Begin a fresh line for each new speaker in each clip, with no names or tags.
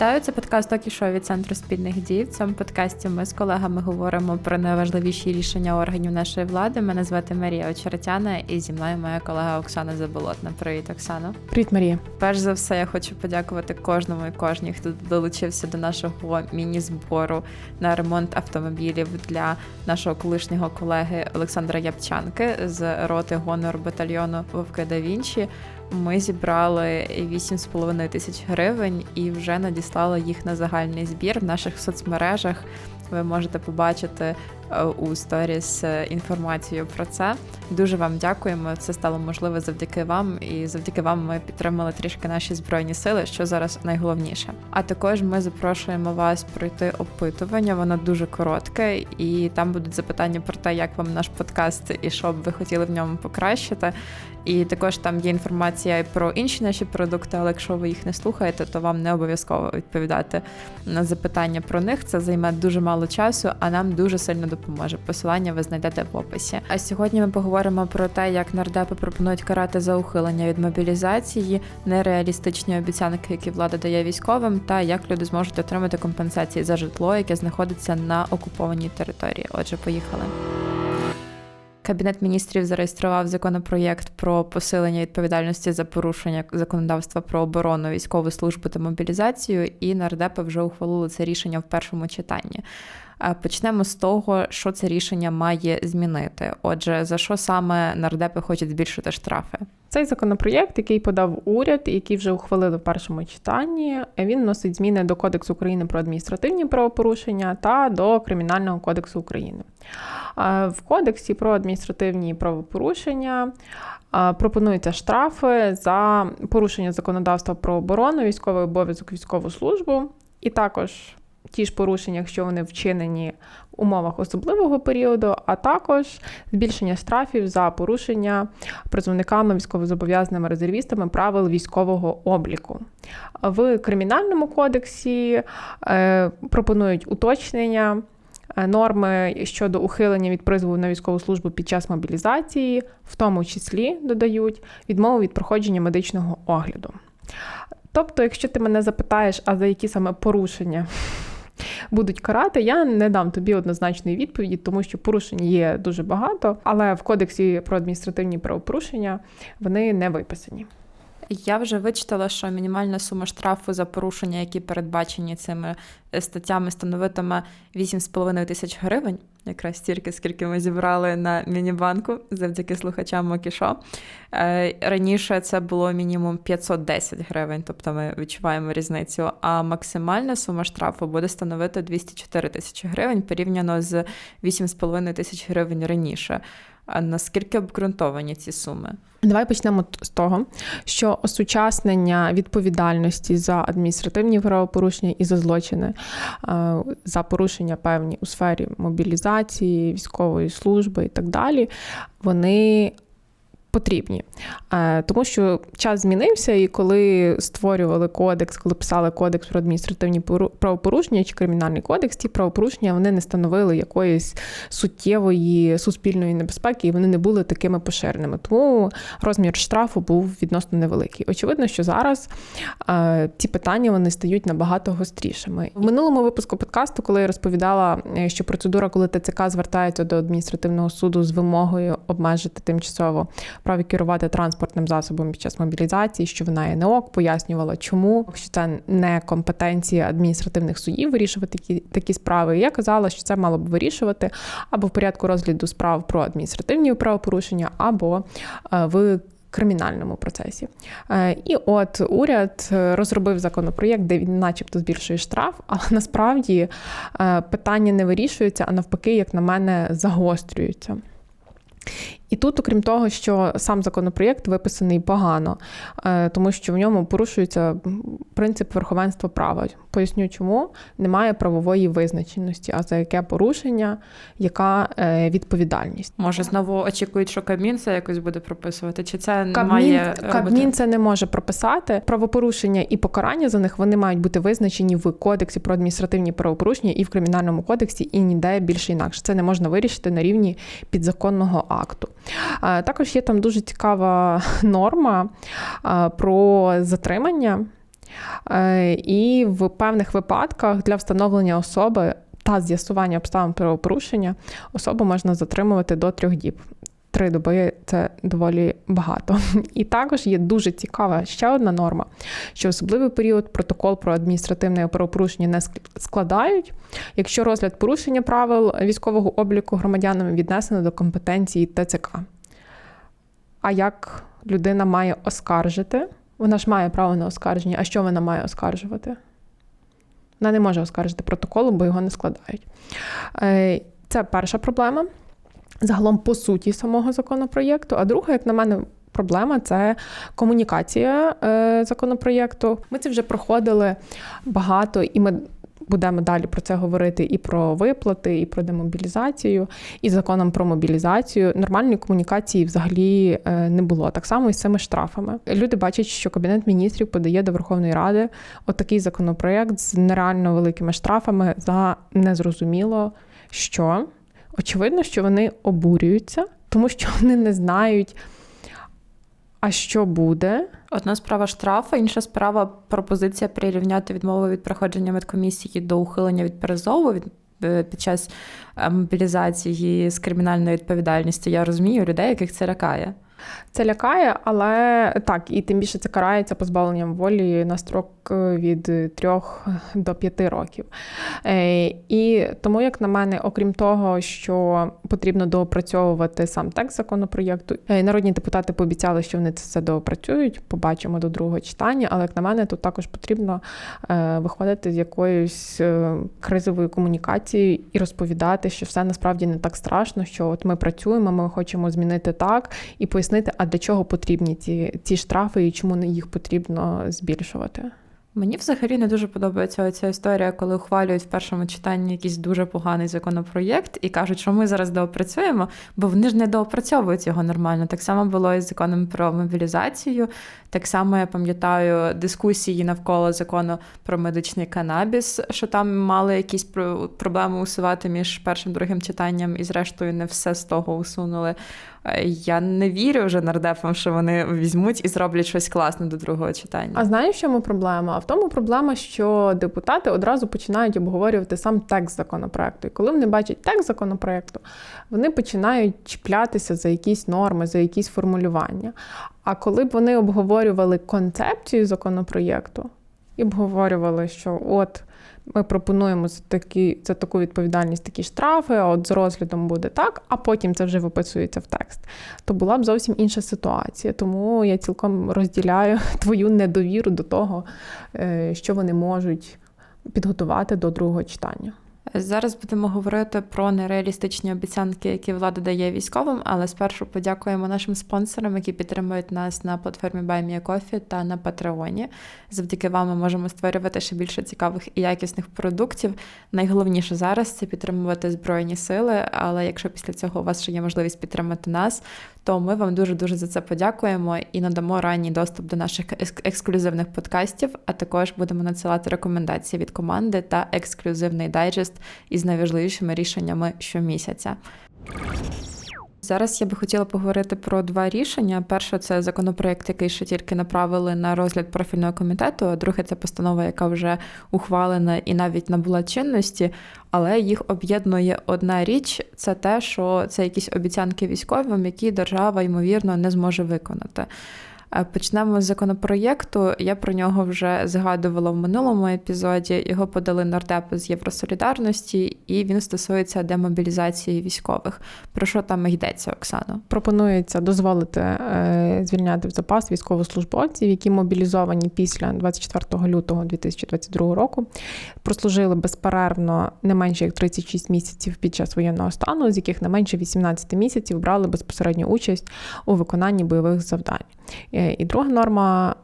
Вітаю, це подкаст «Токі від центру спільних дій. В цьому подкасті ми з колегами говоримо про найважливіші рішення органів нашої влади. Мене звати Марія Очеретяна, і зі мною моя колега Оксана Заболотна. Привіт, Оксано.
Привіт, Марія.
Перш за все, я хочу подякувати кожному і кожній, хто долучився до нашого міні-збору на ремонт автомобілів для нашого колишнього колеги Олександра Япчанки з роти гонор батальйону Вовки да Вінчі. Ми зібрали 8,5 тисяч гривень і вже надіслали їх на загальний збір в наших соцмережах. Ви можете побачити у сторіс е, інформацію про це. Дуже вам дякуємо. Це стало можливе завдяки вам, і завдяки вам ми підтримали трішки наші збройні сили, що зараз найголовніше. А також ми запрошуємо вас пройти опитування. Воно дуже коротке, і там будуть запитання про те, як вам наш подкаст і що б ви хотіли в ньому покращити. І також там є інформація і про інші наші продукти, але якщо ви їх не слухаєте, то вам не обов'язково відповідати на запитання про них. Це займе дуже мало часу, а нам дуже сильно допоможе. Посилання ви знайдете в описі. А сьогодні ми поговоримо про те, як нардепи пропонують карати за ухилення від мобілізації, нереалістичні обіцянки, які влада дає військовим, та як люди зможуть отримати компенсації за житло, яке знаходиться на окупованій території. Отже, поїхали. Кабінет міністрів зареєстрував законопроєкт про посилення відповідальності за порушення законодавства про оборону, військову службу та мобілізацію, і нардепи вже ухвалили це рішення в першому читанні. Почнемо з того, що це рішення має змінити. Отже, за що саме нардепи хочуть збільшити штрафи?
Цей законопроєкт, який подав уряд, який вже ухвалили в першому читанні, він носить зміни до Кодексу України про адміністративні правопорушення та до Кримінального кодексу України. В кодексі про адміністративні правопорушення пропонуються штрафи за порушення законодавства про оборону, військовий обов'язок, військову службу, і також ті ж порушення, якщо вони вчинені в умовах особливого періоду, а також збільшення штрафів за порушення призовниками військовозобов'язаними резервістами правил військового обліку. В кримінальному кодексі е, пропонують уточнення. Е, норми щодо ухилення від призову на військову службу під час мобілізації, в тому числі додають відмову від проходження медичного огляду. Тобто, якщо ти мене запитаєш, а за які саме порушення будуть карати, я не дам тобі однозначної відповіді, тому що порушень є дуже багато, але в кодексі про адміністративні правопорушення вони не виписані.
Я вже вичитала, що мінімальна сума штрафу за порушення, які передбачені цими е, статтями, становитиме 8,5 тисяч гривень, якраз стільки, скільки ми зібрали на мінібанку завдяки слухачам Мокішо. Е, раніше це було мінімум 510 гривень, тобто ми відчуваємо різницю. А максимальна сума штрафу буде становити 204 тисячі гривень порівняно з 8,5 тисяч гривень раніше. А наскільки обґрунтовані ці суми?
Давай почнемо з того, що осучаснення відповідальності за адміністративні правопорушення і за злочини, за порушення певні у сфері мобілізації, військової служби і так далі, вони потрібні. Е, тому що час змінився, і коли створювали кодекс, коли писали кодекс про адміністративні правопорушення чи кримінальний кодекс, ті правопорушення вони не становили якоїсь суттєвої суспільної небезпеки, і вони не були такими поширеними. Тому розмір штрафу був відносно невеликий. Очевидно, що зараз е, ці питання вони стають набагато гострішими. В минулому випуску подкасту, коли я розповідала, е, що процедура, коли ТЦК звертається до адміністративного суду з вимогою обмежити тимчасово праві керувати транспортним засобом під час мобілізації, що вона є не ок, пояснювала, чому що це не компетенція адміністративних судів вирішувати такі такі справи. І я казала, що це мало б вирішувати або в порядку розгляду справ про адміністративні правопорушення, або е, в Кримінальному процесі. Е, і от уряд розробив законопроєкт, де він, начебто, збільшує штраф, але насправді е, питання не вирішується, а навпаки, як на мене, загострюються. І тут, окрім того, що сам законопроєкт виписаний погано, е, тому що в ньому порушується принцип верховенства права. Поясню, чому немає правової визначеності, а за яке порушення, яка е, відповідальність.
Може, знову очікують, що Кабмін це якось буде прописувати? Чи це
Кабмін,
має
Кабмін це не може прописати? Правопорушення і покарання за них вони мають бути визначені в кодексі про адміністративні правопорушення і в кримінальному кодексі, і ніде більше інакше. Це не можна вирішити на рівні підзаконного акту. Також є там дуже цікава норма про затримання. І в певних випадках для встановлення особи та з'ясування обставин правопорушення особу можна затримувати до трьох діб. Три доби це доволі багато. І також є дуже цікава ще одна норма, що особливий період протокол про адміністративне правопорушення не складають, якщо розгляд порушення правил військового обліку громадянами віднесено до компетенції ТЦК. А як людина має оскаржити? Вона ж має право на оскарження. А що вона має оскаржувати? Вона не може оскаржити протоколу, бо його не складають. Е, Це перша проблема. Загалом по суті самого законопроєкту. А друга, як на мене, проблема це комунікація е, законопроєкту. Ми це вже проходили багато, і ми будемо далі про це говорити і про виплати, і про демобілізацію, і законом про мобілізацію. Нормальної комунікації взагалі е, не було. Так само і з цими штрафами. Люди бачать, що Кабінет міністрів подає до Верховної Ради отакий законопроєкт з нереально великими штрафами за незрозуміло що. Очевидно, що вони обурюються, тому що вони не знають, а що буде.
Одна справа штрафа, інша справа пропозиція прирівняти відмову від проходження медкомісії до ухилення від перезову від. е, Під час е, мобілізації з кримінальної відповідальності я розумію людей, яких це лякає.
Це лякає, але так, і тим більше це карається позбавленням волі на строк е, від 3 до 5 років. Е, І тому, як на мене, окрім того, що потрібно доопрацьовувати сам текст законопроєкту, е, народні депутати пообіцяли, що вони це все доопрацюють, побачимо до другого читання. Але як на мене, тут також потрібно виходити з якоюсь кризовою комунікацією і розповідати, що все насправді не так страшно, що от ми працюємо, ми хочемо змінити так і пояснити, а для чого потрібні ці, ці штрафи і чому їх потрібно збільшувати.
Мені взагалі не дуже подобається ця історія, коли ухвалюють в першому читанні якийсь дуже поганий законопроєкт і кажуть, що ми зараз доопрацюємо, бо вони ж не доопрацьовують його нормально. Так само було і з законом про мобілізацію. Так само я пам'ятаю дискусії навколо закону про медичний канабіс, що там мали якісь про- проблеми усувати між першим і другим читанням, і зрештою не все з того усунули. Е, Я не вірю вже нардепам, що вони візьмуть і зроблять щось класне до другого читання.
А знаєш, в чому проблема? А в тому проблема, що депутати одразу починають обговорювати сам текст законопроекту. І коли вони бачать текст законопроекту, вони починають чіплятися за якісь норми, за якісь формулювання. А коли б вони обговорювали концепцію законопроєкту і обговорювали, що от. Ми пропонуємо за, такі, за таку відповідальність такі штрафи, а от з розглядом буде так, а потім це вже виписується в текст. То була б зовсім інша ситуація. Тому я цілком розділяю твою недовіру до того, е, що вони можуть підготувати до другого читання.
Зараз будемо говорити про нереалістичні обіцянки, які влада дає військовим, але спершу подякуємо нашим спонсорам, які підтримують нас на платформі BuyMeACoffee та на Патреоні. Завдяки вам ми можемо створювати ще більше цікавих і якісних продуктів. Найголовніше зараз це підтримувати збройні сили. Але якщо після цього у вас ще є можливість підтримати нас, то ми вам дуже дуже за це подякуємо і надамо ранній доступ до наших екск- ексклюзивних подкастів. А також будемо надсилати рекомендації від команди та ексклюзивний дайджест із найважливішими рішеннями щомісяця. Зараз я би хотіла поговорити про два рішення. Перше це законопроект, який ще тільки направили на розгляд профільного комітету. а Друге це постанова, яка вже ухвалена і навіть набула чинності. Але їх об'єднує одна річ: це те, що це якісь обіцянки військовим, які держава ймовірно не зможе виконати. Е, Почнемо з законопроєкту. Я про нього вже згадувала в минулому епізоді. Його подали нардепи з Євросолідарності, і він стосується демобілізації військових. Про що там йдеться, Оксано?
Пропонується дозволити е, звільняти в запас військовослужбовців, які мобілізовані після 24 лютого 2022 року, прослужили безперервно не менше як 36 місяців під час воєнного стану, з яких не менше 18 місяців брали безпосередню участь у виконанні бойових завдань. Е, І друга норма.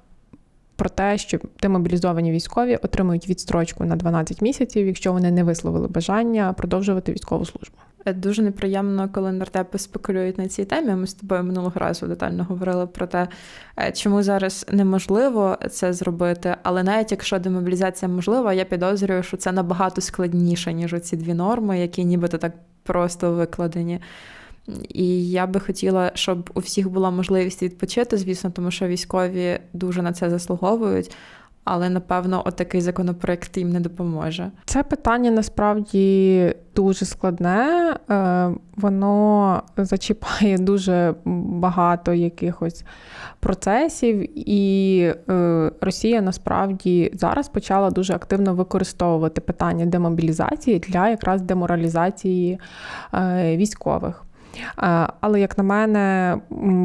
Про те, що демобілізовані військові отримують відстрочку на 12 місяців, якщо вони не висловили бажання продовжувати військову службу.
Е, Дуже неприємно, коли нардепи спекулюють на цій темі. Ми з тобою минулого разу детально говорили про те, е, чому зараз неможливо це зробити. Але навіть якщо демобілізація можлива, я підозрюю, що це набагато складніше, ніж оці дві норми, які нібито так просто викладені. І я би хотіла, щоб у всіх була можливість відпочити, звісно, тому що військові дуже на це заслуговують. але напевно отакий законопроект їм не допоможе.
Це питання насправді дуже складне. Е, Воно зачіпає дуже багато якихось процесів, і е, Росія насправді зараз почала дуже активно використовувати питання демобілізації для якраз деморалізації е, військових. Але, як на мене,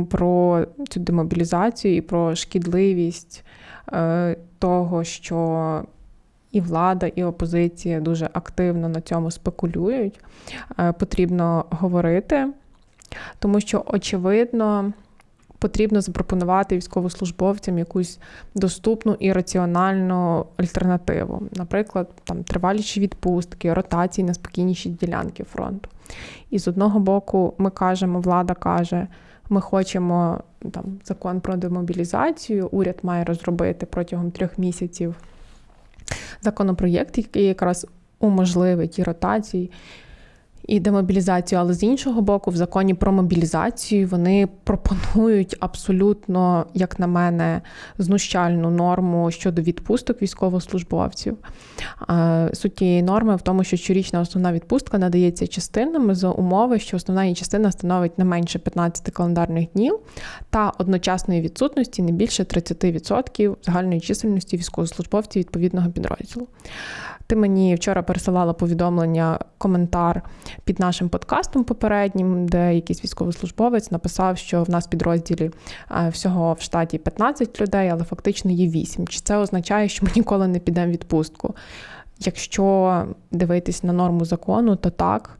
про цю демобілізацію і про шкідливість е, того, що і влада, і опозиція дуже активно на цьому спекулюють, е, потрібно говорити, тому що, очевидно, потрібно запропонувати військовослужбовцям якусь доступну і раціональну альтернативу. Наприклад, там триваліші відпустки, ротації на спокійніші ділянки фронту. І з одного боку, ми кажемо, влада каже, ми хочемо там закон про демобілізацію. Уряд має розробити протягом трьох місяців законопроєкт, який якраз уможливить і ротації, і демобілізацію. Але з іншого боку, в законі про мобілізацію вони пропонують абсолютно, як на мене, знущальну норму щодо відпусток військовослужбовців. Суть тієї норми в тому, що щорічна основна відпустка надається частинами за умови, що основна її частина становить не менше 15 календарних днів та одночасної відсутності не більше 30% загальної чисельності військовослужбовців відповідного підрозділу. Ти мені вчора пересилала повідомлення, коментар під нашим подкастом попереднім, де якийсь військовослужбовець написав, що в нас в підрозділі всього в штаті 15 людей, але фактично є 8. Чи це означає, що ми ніколи не підемо в відпустку? Якщо дивитись на норму закону, то так.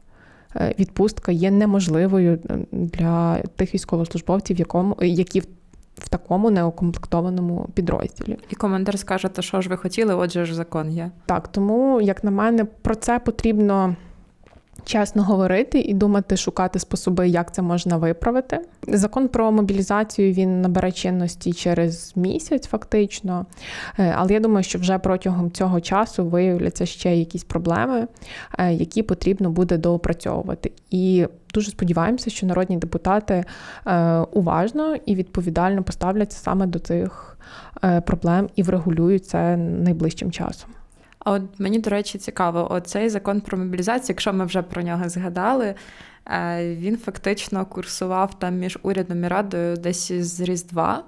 е, Відпустка є неможливою для тих військовослужбовців, якому, які в, в такому неукомплектованому підрозділі.
І коментар скаже, то що ж ви хотіли, отже ж закон є.
Так, тому, як на мене, про це потрібно чесно говорити і думати, шукати способи, як це можна виправити. Закон про мобілізацію він набере чинності через місяць, фактично. Е, Але я думаю, що вже протягом цього часу виявляться ще якісь проблеми, е, які потрібно буде доопрацьовувати. І дуже сподіваємося, що народні депутати е, уважно і відповідально поставляться саме до цих проблем і врегулюють це найближчим часом.
А от мені, до речі, цікаво, оцей закон про мобілізацію, якщо ми вже про нього згадали, е, він фактично курсував там між урядом і радою десь з Різдва.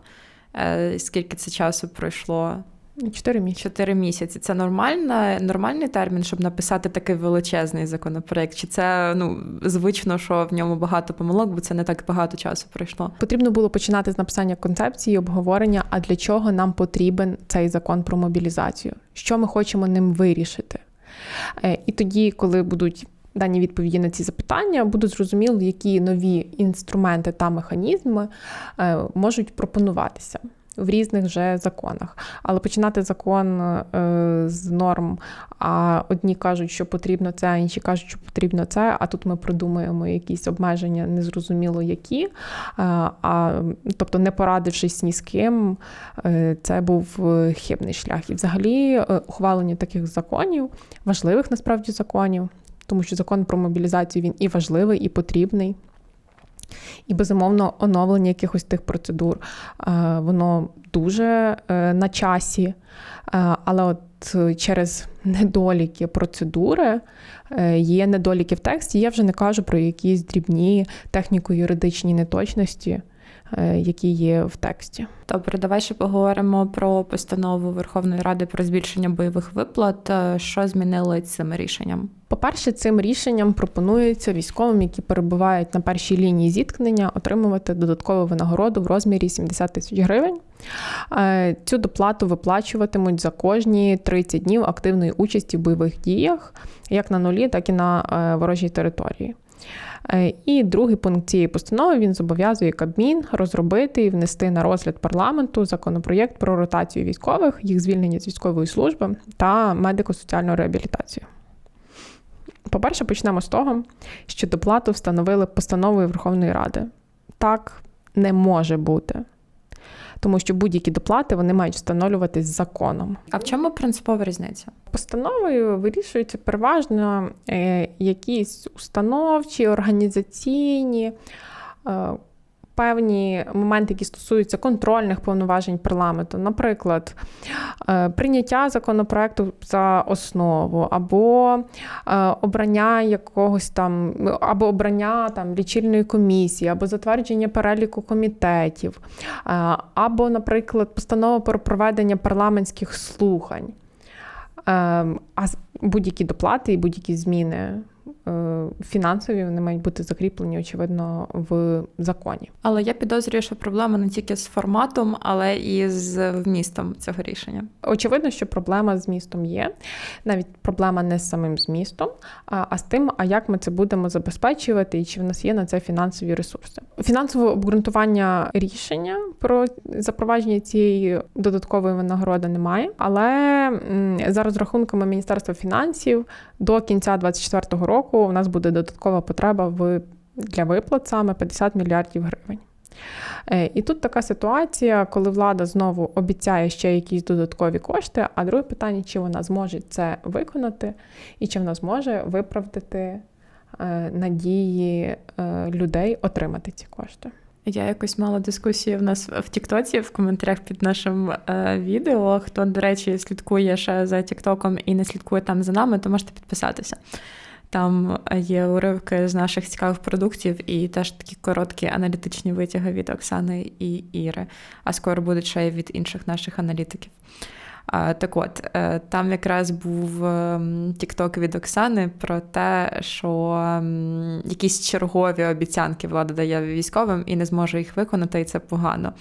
Е, Скільки це часу пройшло?
Чотири місяці.
Чотири місяці. Це нормальна, нормальний термін, щоб написати такий величезний законопроект? Чи це ну, звично, що в ньому багато помилок, бо це не так багато часу пройшло?
Потрібно було починати з написання концепції, обговорення, а для чого нам потрібен цей закон про мобілізацію, що ми хочемо ним вирішити. Е, І тоді, коли будуть дані відповіді на ці запитання, буде зрозуміло, які нові інструменти та механізми е, можуть пропонуватися. В різних вже законах, але починати закон е, з норм. А одні кажуть, що потрібно це, а інші кажуть, що потрібно це. А тут ми придумаємо якісь обмеження, незрозуміло які. А, а, тобто, не порадившись ні з ким, е, це був е, хибний шлях. І взагалі е, ухвалення таких законів, важливих насправді законів, тому що закон про мобілізацію він і важливий, і потрібний. І безумовно оновлення якихось тих процедур, е, воно дуже е, на часі, Е, але от через недоліки процедури є недоліки в тексті. Я вже не кажу про якісь дрібні техніко-юридичні неточності, які є в тексті.
Добре, давай ще поговоримо про постанову Верховної Ради про збільшення бойових виплат. Е, Що змінили цим рішенням?
По-перше, цим рішенням пропонується військовим, які перебувають на першій лінії зіткнення, отримувати додаткову винагороду в розмірі 70 тисяч гривень. Е, Цю доплату виплачуватимуть за кожні 30 днів активної участі в бойових діях, як на нулі, так і на е, ворожій території. Е, І другий пункт цієї постанови він зобов'язує Кабмін розробити і внести на розгляд парламенту законопроєкт про ротацію військових, їх звільнення з військової служби та медико-соціальну реабілітацію. По-перше, почнемо з того, що доплату встановили постановою Верховної Ради. Так не може бути. Тому що будь-які доплати вони мають встановлюватись законом.
А в чому принципова різниця?
Постановою вирішуються переважно е, якісь установчі, організаційні е, певні моменти, які стосуються контрольних повноважень парламенту, наприклад, е, прийняття законопроекту за основу, або е, обрання якогось там, або обрання там лічильної комісії, або затвердження переліку комітетів, е, або, наприклад, постанова про проведення парламентських слухань. Ем, А будь-які доплати і будь-які зміни фінансові вони мають бути закріплені, очевидно, в законі.
Але я підозрюю, що проблема не тільки з форматом, але і з вмістом цього рішення.
Очевидно, що проблема з містом є. Навіть проблема не з самим змістом, а, а з тим, а як ми це будемо забезпечувати, і чи в нас є на це фінансові ресурси. Фінансове обґрунтування рішення про запровадження цієї додаткової винагороди немає. Але за розрахунками Міністерства фінансів до кінця 2024 року у нас буде додаткова потреба в для виплат саме 50 мільярдів гривень. Е, І тут така ситуація, коли влада знову обіцяє ще якісь додаткові кошти. А друге питання, чи вона зможе це виконати, і чи вона зможе виправдати е, надії е, людей отримати ці кошти.
Я якось мала дискусію в нас в Тіктоці в коментарях під нашим е, відео. Хто, до речі, слідкує ще за Тіктоком і не слідкує там за нами, то можете підписатися. Там є уривки з наших цікавих продуктів і теж такі короткі аналітичні витяги від Оксани і Іри, а скоро будуть ще й від інших наших аналітиків. Так от, е, там якраз був ем, тікток від Оксани про те, що ем, якісь чергові обіцянки влада дає військовим і не зможе їх виконати, і це погано.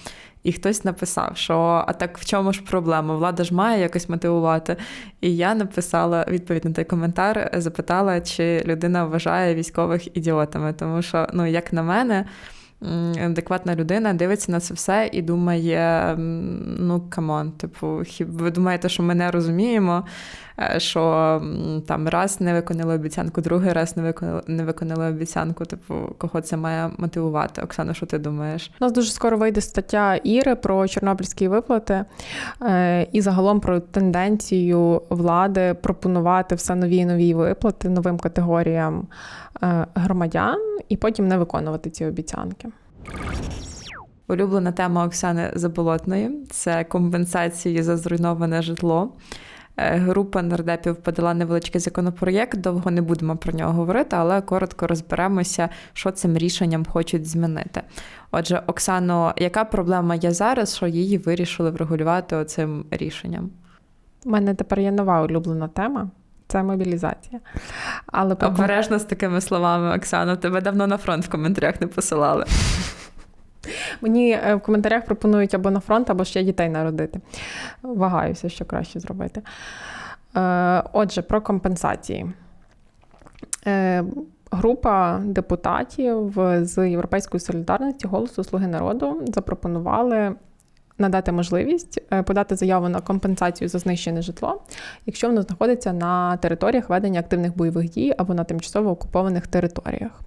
І хтось написав, що а так в чому ж проблема? Влада ж має якось мотивувати. І я написала відповідь на той коментар, запитала, чи людина вважає військових ідіотами. Тому що, ну, як на мене, адекватна людина дивиться на це все і думає: ну камон, типу, ви думаєте, що ми не розуміємо, що там раз не виконали обіцянку, другий раз не виконали, не виконали обіцянку. Типу, кого це має мотивувати? Оксана, що ти думаєш?
У нас дуже скоро вийде стаття Іри про чорнобильські виплати е, і загалом про тенденцію влади пропонувати все нові і нові виплати новим категоріям е, громадян і потім не виконувати ці обіцянки.
Улюблена тема Оксани Заболотної це компенсації за зруйноване житло. Е, Група нардепів подала невеличкий законопроєкт. Довго не будемо про нього говорити, але коротко розберемося, що цим рішенням хочуть змінити. Отже, Оксано, яка проблема є зараз, що її вирішили врегулювати оцим рішенням?
У мене тепер є нова улюблена тема. Це мобілізація. Але
Обережно з такими словами, Оксано, тебе давно на фронт в коментарях не посилали.
Мені е, в коментарях пропонують або на фронт, або ще дітей народити. Вагаюся, що краще зробити. Е, Отже, про компенсації. Е, Група депутатів з Європейської солідарності голосу Слуги народу запропонували надати можливість подати заяву на компенсацію за знищене житло, якщо воно знаходиться на територіях ведення активних бойових дій або на тимчасово окупованих територіях.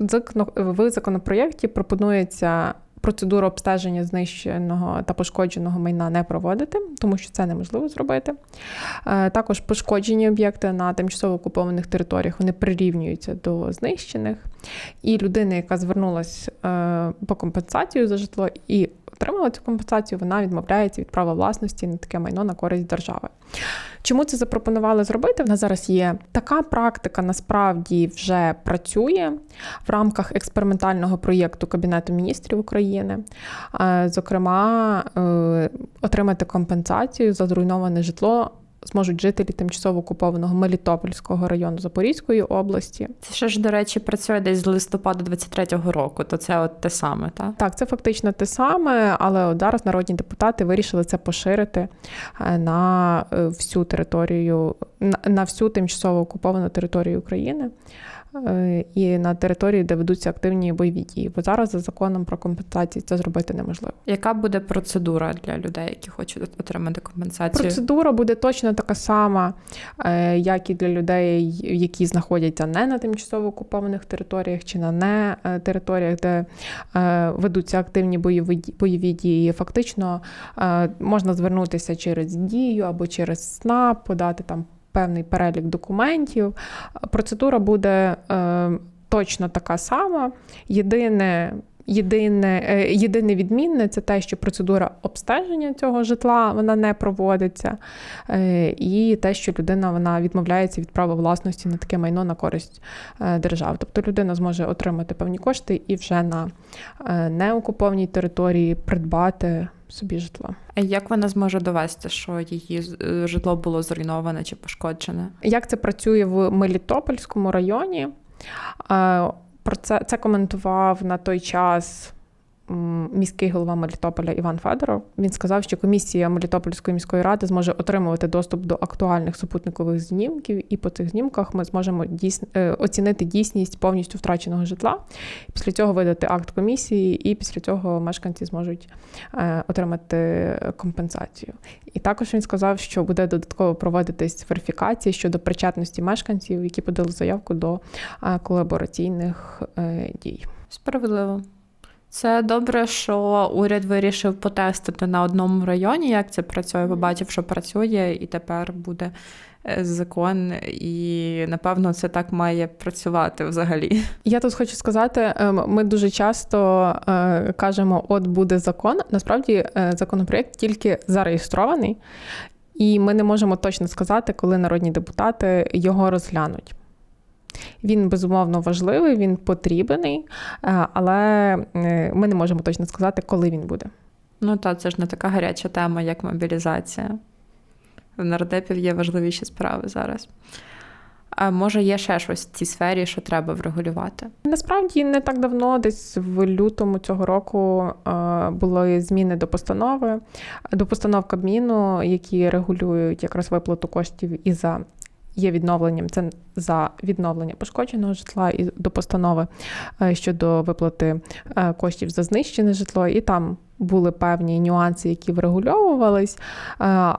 Е, в законопроєкті пропонується процедуру обстеження знищеного та пошкодженого майна не проводити, тому що це неможливо зробити. Е, Також пошкоджені об'єкти на тимчасово окупованих територіях вони прирівнюються до знищених. І людина, яка звернулася по компенсацію за житло і отримала цю компенсацію, вона відмовляється від права власності на таке майно на користь держави. Чому це запропонували зробити? В нас зараз є така практика, насправді вже працює в рамках експериментального проєкту Кабінету міністрів України. Е, Зокрема, е, отримати компенсацію за зруйноване житло. Зможуть жителі тимчасово окупованого Мелітопольського району Запорізької області.
Це ще ж, до речі, працює десь з листопада 23-го року, то це от те саме, так?
Так, це фактично те саме, але от зараз народні депутати вирішили це поширити е, на е, всю територію, на- всю тимчасово окуповану територію України і на території, де ведуться активні бойові дії. Бо зараз за законом про компенсації це зробити неможливо.
Яка буде процедура для людей, які хочуть отримати компенсацію?
Процедура буде точно така сама, е, як і для людей, які знаходяться не на тимчасово окупованих територіях чи на не е, територіях, де е, ведуться активні бойові дії. Фактично можна звернутися через дію або через СНАП, подати там певний перелік документів. Процедура буде. е, точно така сама. Єдине. Єдине, е, єдине відмінне це те, що процедура обстеження цього житла вона не проводиться, е, і те, що людина вона відмовляється від права власності на таке майно на користь держави. Тобто людина зможе отримати певні кошти і вже на неокупованій території придбати собі житло.
А як вона зможе довести, що її е, житло було зруйноване чи пошкоджене?
Як це працює в Мелітопольському районі? Е, Про це, це коментував на той час міський голова Мелітополя Іван Федоров. Він сказав, що комісія Мелітопольської міської ради зможе отримувати доступ до актуальних супутникових знімків, і по цих знімках ми зможемо дійс... е, оцінити дійсність повністю втраченого житла. Після цього видати акт комісії, і після цього мешканці зможуть е, отримати компенсацію. І також він сказав, що буде додатково проводитись верифікація щодо причетності мешканців, які подали заявку до е, колабораційних дій.
Справедливо. Це добре, що уряд вирішив потестити на одному районі, як це працює, побачив, що працює, і тепер буде е, закон, і напевно це так має працювати взагалі.
Я тут хочу сказати, ем, ми дуже часто е, кажемо, от буде закон. Насправді е, законопроєкт тільки зареєстрований, і ми не можемо точно сказати, коли народні депутати його розглянуть. Він безумовно важливий, він потрібний, е, але е, ми не можемо точно сказати, коли він буде.
Ну та це ж не така гаряча тема, як мобілізація. В нардепів є важливіші справи зараз. А може, є ще щось в цій сфері, що треба врегулювати?
Насправді не так давно, десь в лютому цього року, е, були зміни до постанови, до постанов Кабміну, які регулюють якраз виплату коштів і за є відновленням. Це за відновлення пошкодженого житла і до постанови е, щодо виплати е, коштів за знищене житло, і там. Були певні нюанси, які врегульовувались, е,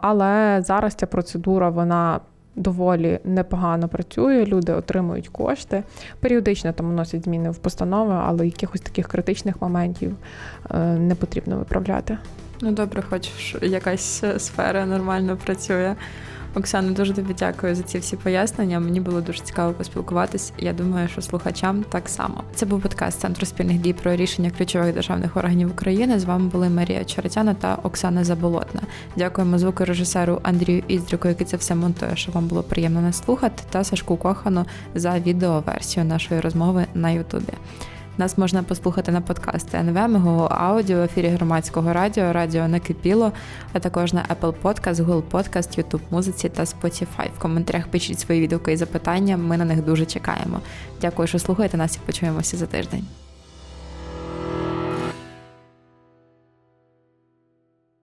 але зараз ця процедура вона доволі непогано працює. Люди отримують кошти. Періодично там вносять зміни в постанови, але якихось таких критичних моментів не потрібно виправляти.
Ну добре, хоч якась сфера нормально працює. Оксана, дуже тобі дякую за ці всі пояснення. Мені було дуже цікаво поспілкуватись. Я думаю, що слухачам так само. Це був подкаст Центру спільних дій про рішення ключових державних органів України. З вами були Марія Чоретяна та Оксана Заболотна. Дякуємо звукорежисеру Андрію Іздрюку, який це все монтує, щоб вам було приємно нас слухати, та Сашку Кохану за відеоверсію нашої розмови на Ютубі. Нас можна послухати на подкасти НВ, Мого Аудіо, ефірі громадського радіо, радіо Накипіло, а також на Apple Podcast, Google Podcast, YouTube Музиці та Spotify. В коментарях пишіть свої відгуки і запитання. Ми на них дуже чекаємо. Дякую, що слухаєте нас і почуємося за тиждень.